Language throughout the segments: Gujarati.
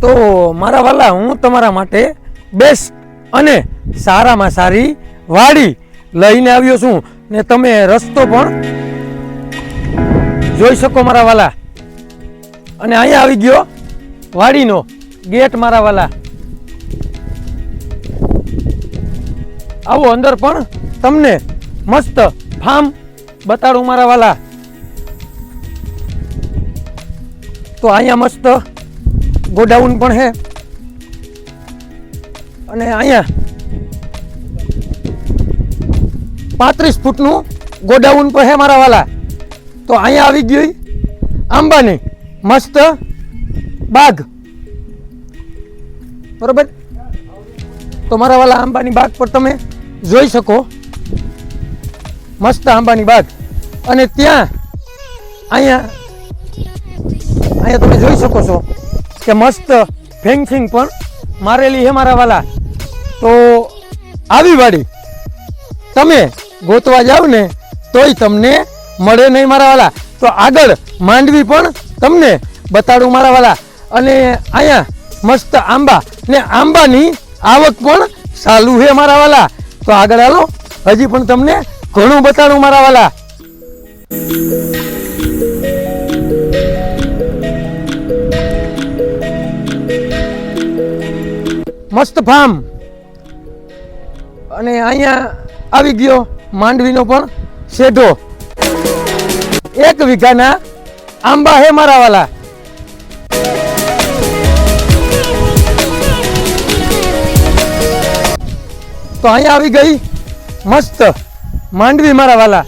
તો મારા વાલા, હું તમારા માટે બેસ્ટ અને સારામાં સારી વાડી લઈને આવ્યો છું. ને તમે રસ્તો પણ જોઈ શકો મારા વાલા. અને અહીંયા આવી ગયો વાડીનો ગેટ મારા વાલા. આવો અંદર પણ તમને મસ્ત ફાર્મ બતાડું મારા વાલા. તો અહીંયા મસ્ત ગોડાઉન પણ છે અને અહીંયા પાંત્રીસ ફૂટનું ગોડાઉન પણ છે મારા વાલા. તો અહીંયા આવી ગઈ આંબાની મસ્ત બાગ. બરોબર? તો મારા વાલા આંબાની બાગ પર તમે જોઈ શકો. મસ્ત આંબાની બાગ. અને ત્યાં અહીંયા અહીંયા તમે જોઈ શકો છો. કે મસ્ત ફેન્સિંગ પણ મારેલી હે મારા વાલા. તો આવી વાડી. તમે ગોતવા જાવ ને, તોય તમને મળે નહીં મારા વાલા. તો આગળ માંડવી પણ તમને બતાડું મારા વાલા. અને અહીંયા મસ્ત આંબા ને આંબાની આવક પણ ચાલુ છે મારા વાલા. તો આગળ હાલો, હજી પણ તમને ઘણું બતાડું મારા વાલા. મસ્ત ફાર્મ અને અહીંયા આવી ગયો માંડવીનો પણ શેઢો. એક વીઘાના આંબા હે મારા વાલા. તો અહીંયા આવી ગઈ મસ્ત માંડવી મારા વાલા.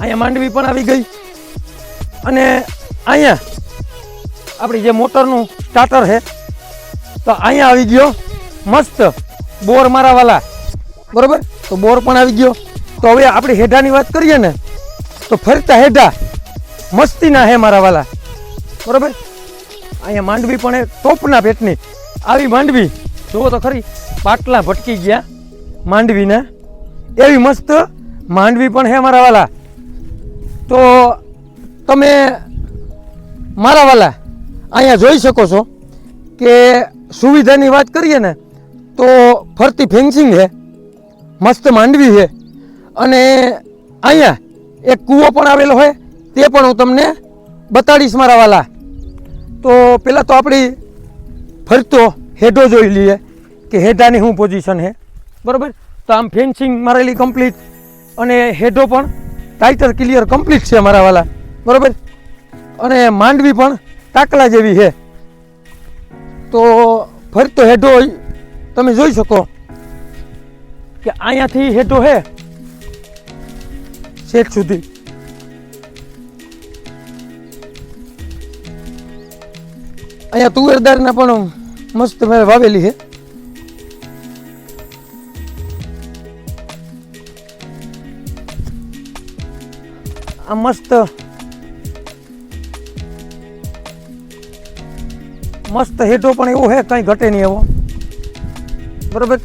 અહીંયા માંડવી પણ આવી ગઈ. અને અહીંયા આપણી જે મોટરનું સ્ટાર્ટર છે તો અહીંયા આવી ગયો. મસ્ત. બોર મારાવાલા. બરાબર? તો બોર પણ આવી ગયો. તો હવે આપણે હેઢાની વાત કરીએ ને, તો ફરતા હેઢા. મસ્તીના હે મારાવાલા. બરાબર? અહીંયા માંડવી પણ એ ટોપના પેટની આવી માંડવી. જુઓ તો ખરી, પાટલા ભટકી ગયા માંડવીના. એવી મસ્ત માંડવી પણ હે મારા વાલા તો તમે મારા વાલા અહીંયા જોઈ શકો છો કે સુવિધાની વાત કરીએ ને, તો ફરતી ફેન્સિંગ છે, મસ્ત માંડવી છે, અને અહીંયા એક કૂવો પણ આવેલો હોય, તે પણ હું તમને બતાડીશ મારા વાલા. તો પહેલાં તો આપણી ફરતો હેડો જોઈ લઈએ કે હેડાની શું પોઝિશન છે. બરાબર? તો આમ ફેન્સિંગ મારેલી કમ્પ્લીટ અને હેડો પણ ટાઇટર ક્લિયર કમ્પ્લીટ છે મારા વાલા. બરાબર? અને માંડવી પણ ટાકલા જેવી છે. તો ફરતો હેડો તમે જોઈ શકો કે અહીંયાથી હેડો છે શેઠ સુધી. અહીંયા તુવેરદારના પણ મસ્ત મેં વાવેલી છે. આ મસ્ત મસ્ત હેઠો પણ એવો હે, કઈ ઘટે નહીં એવો. બરોબર?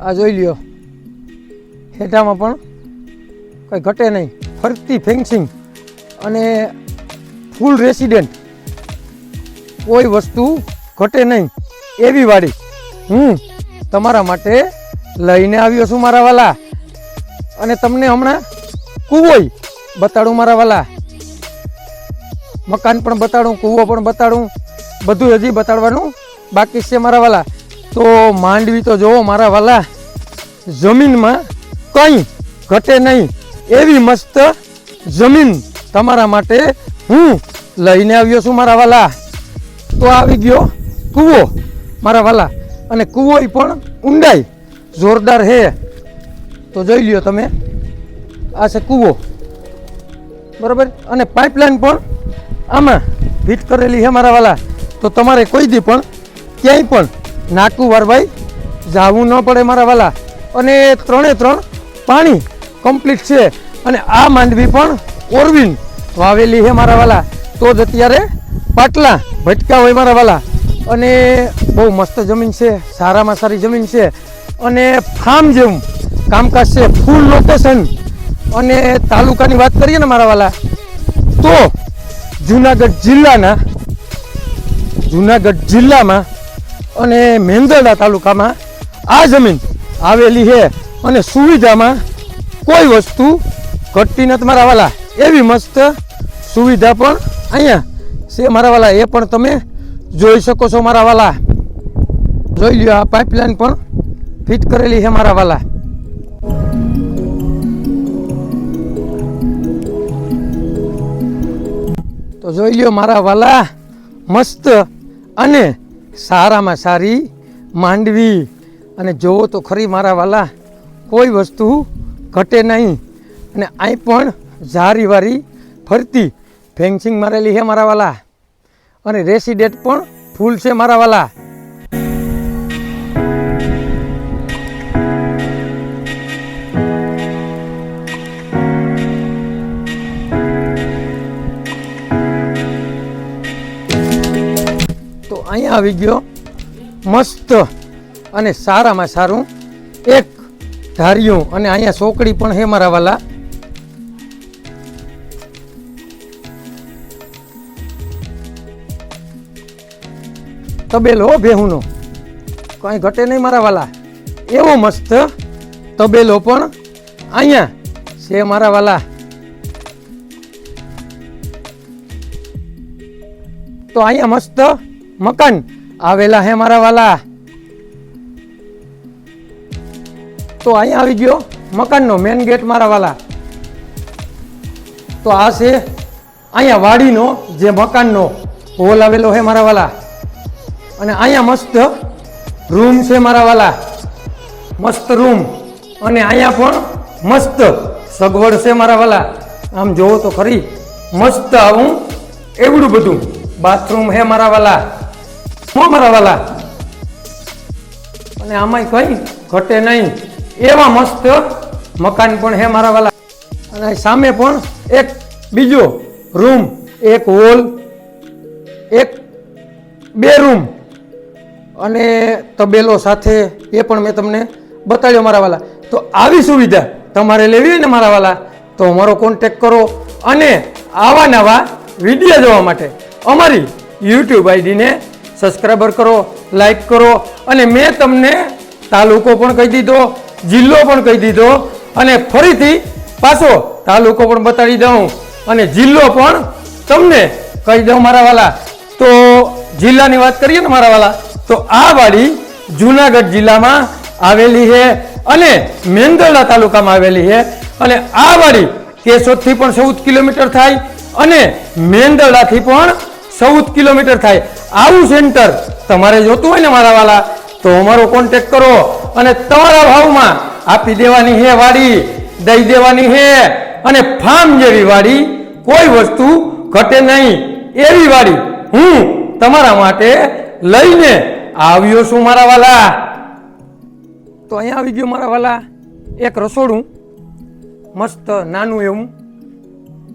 આ જોઈ લ્યો. હેઠામાં પણ કઈ ઘટે નહીં. ફરતી ફેન્સિંગ અને ફૂલ રેસિડેન્ટ. કોઈ વસ્તુ ઘટે નહીં. એવી વાડી. હું તમારા માટે લઈને આવ્યો છું મારા વાલા. અને તમને હમણાં કૂવોય બતાડું મારા વાલા. મકાન પણ બતાડું, કૂવો પણ બતાડું, બધું હજી બતાડવાનું બાકી છે મારા વાલા. તો માંડવી તો જોવો મારા વાલા, જમીનમાં કંઈ ઘટે નહીં એવી મસ્ત જમીન તમારા માટે હું લઈને આવ્યો છું મારા વાલા. તો આવી ગયો કૂવો મારા વાલા. અને કૂવો પણ ઊંડાઈ જોરદાર હે તો જોઈ લ્યો તમે, આ છે કૂવો. બરાબર? અને પાઇપલાઇન પણ આમાં ફિટ કરેલી છે મારા વાલા. તો તમારે કોઈ દી પણ ક્યાંય પણ નાકું વારવાઈ જાવું ન પડે મારા વાલા. અને ત્રણે ત્રણ પાણી કમ્પ્લીટ છે. અને આ માંડવી પણ ઓરવીન વાવેલી છે મારા વાલા. તો જ અત્યારે પાટલા ભટકા હોય મારા વાલા. અને બહુ મસ્ત જમીન છે. સારામાં સારી જમીન છે. અને ફાર્મ જેવું કામકાજ છે. ફૂલ લોકેશન અને તાલુકાની વાત કરીએ ને મારા વાલા, તો જુનાગઢ જિલ્લાના, જુનાગઢ જિલ્લામાં અને મેંદરડા તાલુકામાં આ જમીન આવેલી છે અને સુવિધામાં કોઈ વસ્તુ ઘટતી નથી મારા વાલા. એવી મસ્ત સુવિધા પણ અહીંયા છે મારા વાલા. એ પણ તમે જોઈ શકો છો મારા વાલા. જોઈ લ્યો, આ પાઇપલાઇન પણ ફિટ કરેલી છે મારા વાલા. તો જોઈ લ્યો મારા વાલા, મસ્ત અને સારામાં સારી માંડવી. અને જોવો તો ખરી મારા વાલા, કોઈ વસ્તુ ઘટે નહીં. અને અહીં પણ ઝારીવારી ફરતી ફેન્સિંગ મારેલી છે મારા વાલા. અને રેસિડેટ પણ ફૂલ છે મારા વાલા. તો અહીંયા આવી ગયો. મસ્ત અને સારામાં સારું એક ધાર્યું અને અહીંયા સોકડી પણ છે મારા વાલા. તબેલો હો ભેહુંનો. કંઈ ઘટે નહીં મારા વાલા. એવો મસ્ત તબેલો પણ અહીંયા છે મારા વાલા. તો અહીંયા મસ્ત મકાન. આવેલા હે મારા વાલા. તો અહીંયા આવી ગયો, મકાનનો મેન ગેટ મારા વાલા. તો આ છે અહીંયા વાડીનો જે મકાનનો હોલ આવેલો છે મારા વાલા. અને અહીંયા મસ્ત રૂમ છે મારા વાલા. મસ્ત રૂમ અને અહીંયા પણ મસ્ત સગવડ છે મારા વાલા. આમ જોવો તો ખરી. મસ્ત આવું, એવડું બધું. બાથરૂમ હે મારા વાલા. શું મારા અને આમાંય કઈ ઘટે નહીં. એવા મસ્ત મકાન પણ હે મારા વાલા. અને સામે પણ એક બીજો રૂમ એક હોલ એક બે રૂમ અને તબેલો સાથે એ પણ મેં તમને બતાડ્યો મારા વાલા. તો આવી સુવિધા તમારે લેવી હોય ને મારા વાલા, તો અમારો કોન્ટેક કરો અને આવા નવા વીડિયો જોવા માટે અમારી યુટ્યુબ આઈડીને સબસ્ક્રાઈબર કરો લાઈક કરો અને મેં તમને તાલુકો પણ કહી દીધો, જિલ્લો પણ કહી દીધો અને ફરીથી પાછો તાલુકો પણ બતાડી દઉં અને જિલ્લો પણ તમને કહી દઉં મારા વાલા. તો જિલ્લાની વાત કરીએ ને મારા વાલા, તો આ વાડી જુનાગઢ જિલ્લામાં આવેલી છે અને મેંદરડા તાલુકામાં આવેલી છે અને આ વાડી કેશોદથી પણ ચૌદ કિલોમીટર થાય અને મેંદરડાથી પણ ચૌદ કિલોમીટર થાય. આવું સેન્ટર તમારે જોતું હોય ને મારા વાલા, તો અમારો કોન્ટેક કરો અને તમારા ભાવમાં આપી દેવાની હે વાડી, દઈ દેવાની હે અને ફાર્મ જેવી વાડી કોઈ વસ્તુ ઘટે નહીં. એવી વાડી હું તમારા માટે લઈને આવ્યો છું મારા વાલા. તો અહીંયા આવી ગયો મારા વાલા એક રસોડું, મસ્ત નાનું એવું,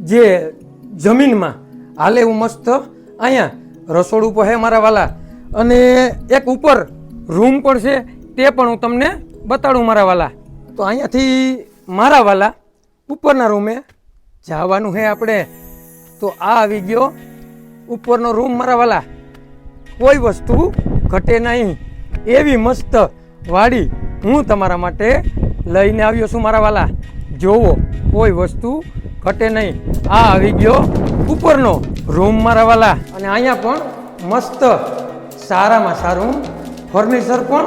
જે જમીનમાં હાલે એવું મસ્ત અહીંયા રસોડું પણ હે મારા વાલા. અને એક ઉપર રૂમ પણ છે, તે પણ હું તમને બતાડું મારા વાલા. તો અહીંયાથી મારા વાલા ઉપરના રૂમે જવાનું છે આપણે. તો આ આવી ગયો ઉપરનો રૂમ મારા વાલા. કોઈ વસ્તુ ઘટે નહીં. એવી મસ્ત વાડી હું તમારા માટે લઈને આવ્યો છું મારા વાલા. જોવો કોઈ વસ્તુ ઘટે નહીં. આ આવી ગયો ઉપરનો રૂમ મારા વાલા અને અહીંયા પણ મસ્ત સારામાં સારું ફર્નિચર પણ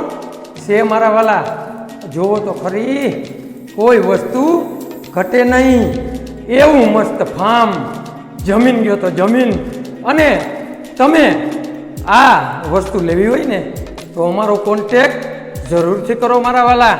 છે મારા વાલા. જોવો તો ખરી, કોઈ વસ્તુ ઘટે નહીં. એવું મસ્ત ફાર્મ, જમીન ગયો તો જમીન. અને તમે આ વસ્તુ લેવી હોય ને, તો અમારો કોન્ટેક જરૂરથી કરો મારા વાલા.